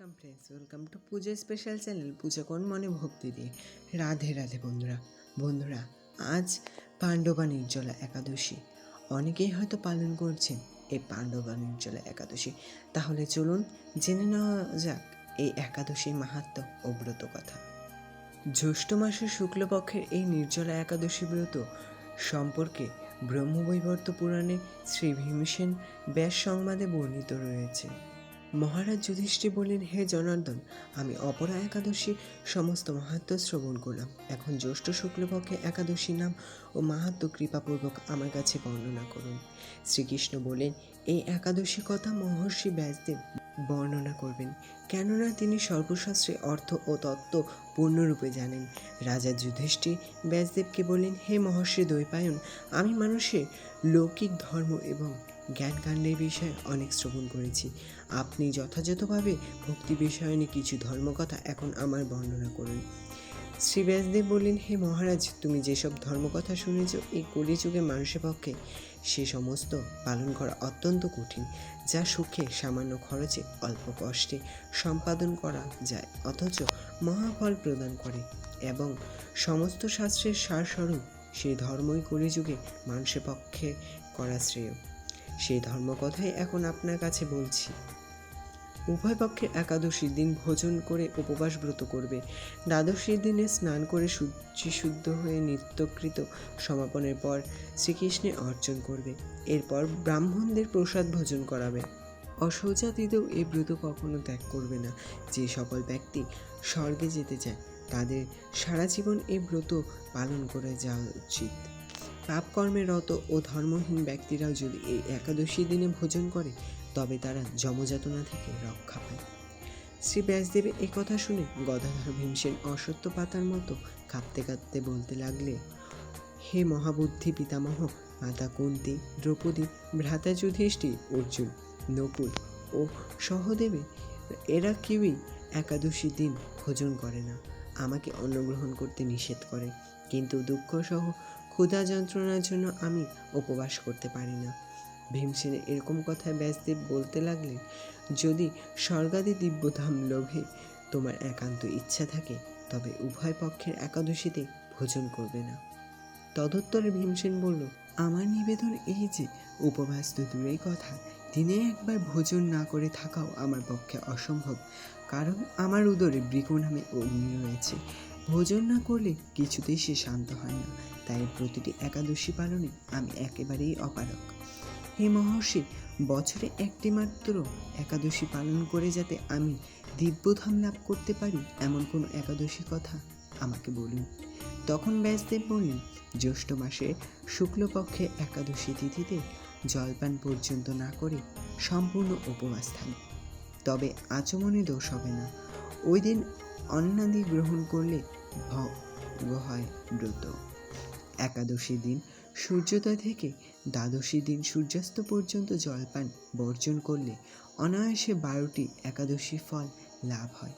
Welcome friends, welcome to Puja special channel পূজা কোন মনে ভক্তি দিয়ে। রাধে রাধে বন্ধুরা। বন্ধুরা, আজ পাণ্ডবা নির্জলা একাদশী। অনেকেই হয়তো পালন করছেন এই পাণ্ডবা নির্জলা একাদশী। তাহলে চলুন জেনে নেওয়া যাক এই একাদশীর মাহাত্ম ও ব্রত কথা। জ্যৈষ্ঠ মাসের শুক্লপক্ষের এই নির্জলা একাদশী ব্রত সম্পর্কে ব্রহ্মবৈবর্ত পুরাণে শ্রী ভীমসেন ব্যাস সংবাদে বর্ণিত রয়েছে। মহারাজ যুধিষ্ঠির বললেন, হে জনার্দন, আমি অপরা একাদশী সমস্ত মাহাত্ম শ্রবণ করলাম। এখন জ্যৈষ্ঠ শুক্লপক্ষে একাদশী নাম ও মাহাত্ম কৃপাপূর্বক আমার কাছে বর্ণনা করুন। শ্রীকৃষ্ণ বলেন এই একাদশী কথা মহর্ষি ব্যাসদেব বর্ণনা করবেন। কেননা তিনি সর্বশাস্ত্রে অর্থ ও তত্ত্ব পূর্ণরূপে জানেন। রাজা যুধিষ্ঠির ব্যাসদেবকে বললেন, হে মহর্ষি দ্বৈপায়ন, আমি মানুষের লৌকিক ধর্ম এবং জ্ঞানকাণ্ডের বিষয়ে অনেক শ্রবণ করেছি। আপনি যথাযথভাবে ভক্তি বিষয়নে কিছু ধর্মকথা এখন আমার বর্ণনা করুন। শ্রী ব্যাসদেব বললেন, হে মহারাজ, তুমি যেসব ধর্মকথা শুনেছ, এই কলিযুগে মানুষের পক্ষে সে সমস্ত পালন করা অত্যন্ত কঠিন, যা সুখে, সামান্য খরচে, অল্প কষ্টে সম্পাদন করা যায়, অথচ মহাফল প্রদান করে এবং সমস্ত শাস্ত্রের সারস্বরূপ সেই ধর্মই কলিযুগে মানুষের পক্ষে করা শ্রেয়। সেই ধর্মকথাই এখন আপনার কাছে বলছি। উভয় পক্ষের একাদশীর দিন ভোজন করে উপবাস ব্রত করবে। দ্বাদশীর দিনে স্নান করে শুদ্ধ হয়ে নিত্যকৃত সমাপনের পর শ্রীকৃষ্ণে অর্চন করবে। এরপর ব্রাহ্মণদের প্রসাদ ভোজন করাবে। অশৌচাতীতেও এই ব্রত কখনো ত্যাগ করবে না। যে সকল ব্যক্তি স্বর্গে যেতে চায়, তাদের সারা জীবন এই ব্রত পালন করে যাওয়া উচিত। পাপকর্মে রত ও ধর্মহীন ব্যক্তিরাও যদি এই একাদশী দিনে ভোজন করে, তবে তারা যমযাতনা থেকে রক্ষা পায়। শ্রী ব্যাসদেব এই কথা শুনে গদাধর ভীমসেন অসত্য পাতার মতো কাঁপতে কাঁপতে বলতে লাগলে, হে মহাবুদ্ধি পিতামহ, মাতা কুন্তি, দ্রৌপদী, ভ্রাতা যুধিষ্ঠির, অর্জুন, নকুল ও সহদেবে, এরা কেউই একাদশী দিন ভোজন করে না। আমাকে অন্নগ্রহণ করতে নিষেধ করে, কিন্তু দুঃখ সহ ক্ষুধা যন্ত্রণার জন্য আমি উপবাস করতে পারি না। ভীমসেনের এরকম কথা ব্যাসদেব বলতে লাগলেন, যদি স্বর্গাদি দিব্যধাম লোভে তোমার একান্ত ইচ্ছা থাকে, তবে উভয় পক্ষের একাদশীতে ভোজন করবে না। তদুত্তরে ভীমসেন বলল, আমার নিবেদন এই যে, উপবাস তো দূরেই কথা। দিনে একবার ভোজন না করে থাকাও আমার পক্ষে অসম্ভব, কারণ আমার উদরে বৃক নামে অগ্নি রয়েছে। ভোজন না করলে কিছুতেই সে শান্ত হয় না। তাই প্রতিটি একাদশী পালনে আমি একেবারেই অপারক হে মহর্ষি, বছরে একটি মাত্র একাদশী পালন করে যাতে আমি দিব্যধাম লাভ করতে পারি এমন কোনো একাদশী কথা আমাকে বলুন। তখন ব্যাসদেব বললেন জ্যৈষ্ঠ মাসে শুক্লপক্ষে একাদশী তিথিতে জলপান পর্যন্ত না করে সম্পূর্ণ উপবাস থাকবে তবে আচমনে দোষ হবে না। ওই দিন অন্নাদি গ্রহণ করলে ভঙ্গ হয় ব্রত একাদশী দিন, সূর্যোদয় থেকে দ্বাদশী দিন সূর্যাস্ত পর্যন্ত জলপান বর্জন করলে অনায়াসে বারোটি একাদশী ফল লাভ হয়।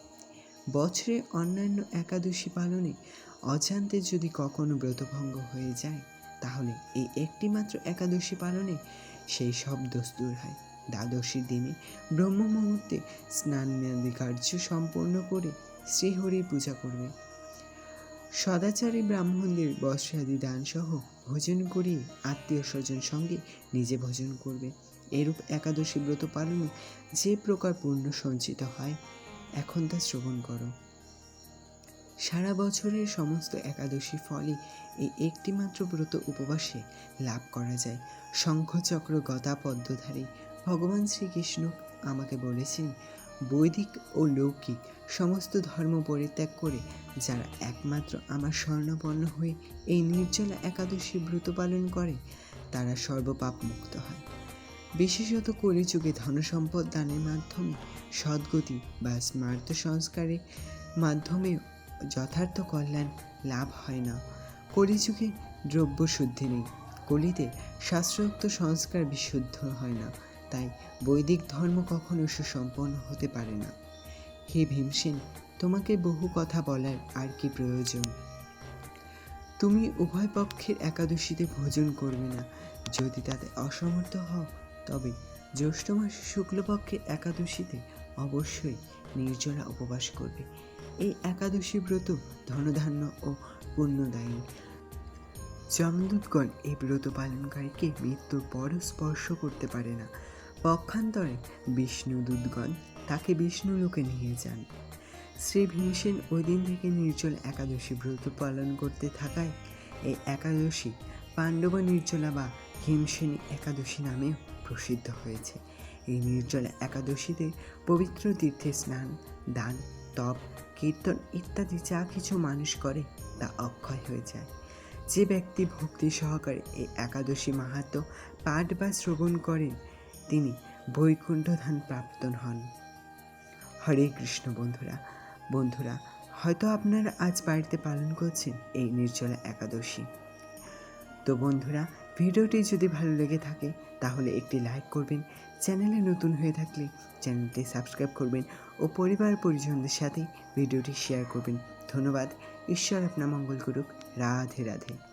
বছরে অন্যান্য একাদশী পালনে অজান্তে যদি কখনো ব্রতভঙ্গ হয়ে যায়, তাহলে এই একটি মাত্র একাদশী পালনে সেই সব দোষ দূর হয়। দ্বাদশীর দিনে ব্রহ্ম মুহূর্তে স্নান কার্য সম্পন্ন করে শ্রীহরির পূজা করবে। সদাচারী ব্রাহ্মণদের বস্ত্রাদি দানসহ ভোজন করিয়ে আত্মীয় স্বজন সঙ্গে নিজে ভোজন করবে। এরূপ একাদশী ব্রত পালনে যে প্রকার পুণ্য সঞ্চিত হয়, এখন তা শ্রবণ করো। সারা বছরের সমস্ত একাদশী ফলই এই একটিমাত্র ব্রত উপবাসে লাভ করা যায়। শঙ্খচক্র গদা পদ্মধারী ভগবান শ্রীকৃষ্ণ আমাকে বলেছেন বৈদিক ও লৌকিক সমস্ত ধর্ম পরিত্যাগ করে যারা একমাত্র আমার স্বর্ণপন্ন হয়ে এই নির্জলা একাদশী ব্রত পালন করে, তারা সর্বপাপ মুক্ত হয়। বিশেষত কলিযুগে ধনসম্পদ দানের মাধ্যমে সদ্গতি বা স্মার্ত সংস্কারের মাধ্যমে যথার্থ কল্যাণ লাভ হয় না। কলিযুগে দ্রব্য শুদ্ধি নেই, কলিতে শাস্ত্রোক্ত সংস্কার বিশুদ্ধ হয় না। তাই বৈদিক ধর্ম কখনো সুসম্পন্ন হতে পারে না। হে ভীমসেন, তোমাকে বহু কথা বলার আর কি প্রয়োজন। তুমি উভয় পক্ষের একাদশীতে ভোজন করবে না। যদি তাতে অসমর্থ হও, তবে জ্যৈষ্ঠ মাসে শুক্লপক্ষের একাদশীতে অবশ্যই নির্জলা উপবাস করবে। এই একাদশী ব্রত ধনধান্য ও পুণ্যদায়ী। যমদূতগণ এই ব্রত পালনকারীকে মৃত্যুর পরও স্পর্শ করতে পারে না। পক্ষান্তরে বিষ্ণুদূতগণ তাকে বিষ্ণু লোকে নিয়ে যান। শ্রী ভীমসেন ওই দিন থেকে নির্জল একাদশী ব্রত পালন করতে থাকায় এই একাদশী পাণ্ডবা নির্জলা বা হিমসেনী একাদশী নামে প্রসিদ্ধ হয়েছে। এই নির্জলা একাদশীতে পবিত্র তীর্থে স্নান, দান, তপ, কীর্তন ইত্যাদি যা কিছু মানুষ করে তা অক্ষয় হয়ে যায়। যে ব্যক্তি ভক্তি সহকারে এই একাদশী মাহাত্ম পাঠ বা শ্রবণ করেন তিনি বৈকুণ্ঠ ধান প্রাপ্ত হন। হরে কৃষ্ণ বন্ধুরা বন্ধুরা, হয়তো আপনারা আজ বাড়িতে পালন করছেন এই নির্জলা একাদশী। তো বন্ধুরা, ভিডিওটি যদি ভালো লেগে থাকে, তাহলে একটি লাইক করবেন, চ্যানেলে নতুন হয়ে থাকলে চ্যানেলটি সাবস্ক্রাইব করবেন ও পরিবার পরিজনদের সাথে ভিডিওটি শেয়ার করবেন। ধন্যবাদ, ঈশ্বর আপনার মঙ্গল করুক। রাধে রাধে।